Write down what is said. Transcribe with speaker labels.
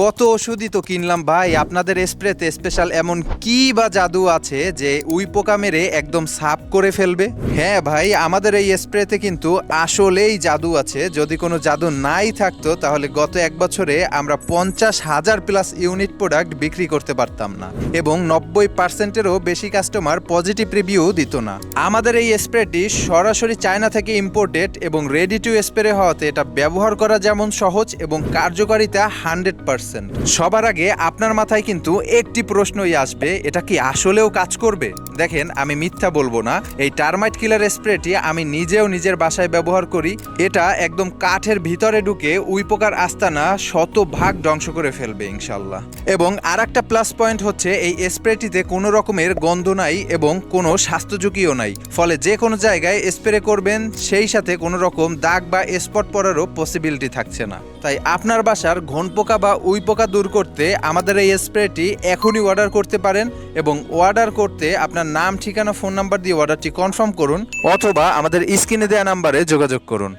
Speaker 1: কত ওষুধই তো কিনলাম ভাই। আপনাদের স্প্রেতে স্পেশাল এমন কি বা জাদু আছে যে উই পোকা মেরে একদম সাফ করে ফেলবে? হ্যাঁ ভাই, আমাদের এই স্প্রেতে কিন্তু আসলেই জাদু আছে। যদি কোনো জাদু নাই থাকতো, তাহলে গত এক বছরে আমরা পঞ্চাশ হাজার প্লাস ইউনিট প্রোডাক্ট বিক্রি করতে পারতাম না। এবং নব্বই পার্সেন্টেরও বেশি কাস্টমার পজিটিভ রিভিউ দিত না। আমাদের এই স্প্রেটি সরাসরি চায়না থেকে ইম্পোর্টেড এবং রেডি টু স্প্রে হওয়াতে এটা ব্যবহার করা যেমন সহজ এবং কার্যকারিতা হান্ড্রেড পার্সেন্ট সবার আগে আপনার মাথায় কিন্তু একটি প্রশ্নই আসবে, এটা কি আসলেও কাজ করবে? দেখেন, আমি মিথ্যা বলব না, এই টার্মাইট কিলার স্প্রেটি আমি নিজেও নিজের বাসায় ব্যবহার করি, এটা একদম কাঠের ভিতরে ঢুকে উইপোকার আস্তানা শতভাগ ধ্বংস করে ফেলবে, ইনশাল্লাহ। এবং আর একটা প্লাস পয়েন্ট হচ্ছে, এই স্প্রেটিতে কোনো রকমের গন্ধ নাই এবং কোনো স্বাস্থ্য ঝুঁকিও নাই। ফলে যে কোনো জায়গায় স্প্রে করবেন, সেই সাথে কোনো রকম দাগ বা স্পট পড়ারও পসিবিলিটি থাকছে না। তাই আপনার বাসার ঘন পোকা বা উই পোকা দূর করতে আমাদের এই স্প্রেটি এখনই অর্ডার করতে পারেন এবং অর্ডার করতে আপনার নাম, ঠিকানা ফোন নাম্বার দিয়ে অর্ডারটি কনফার্ম করুন অথবা আমাদের স্ক্রিনে দেওয়া নাম্বারে যোগাযোগ করুন।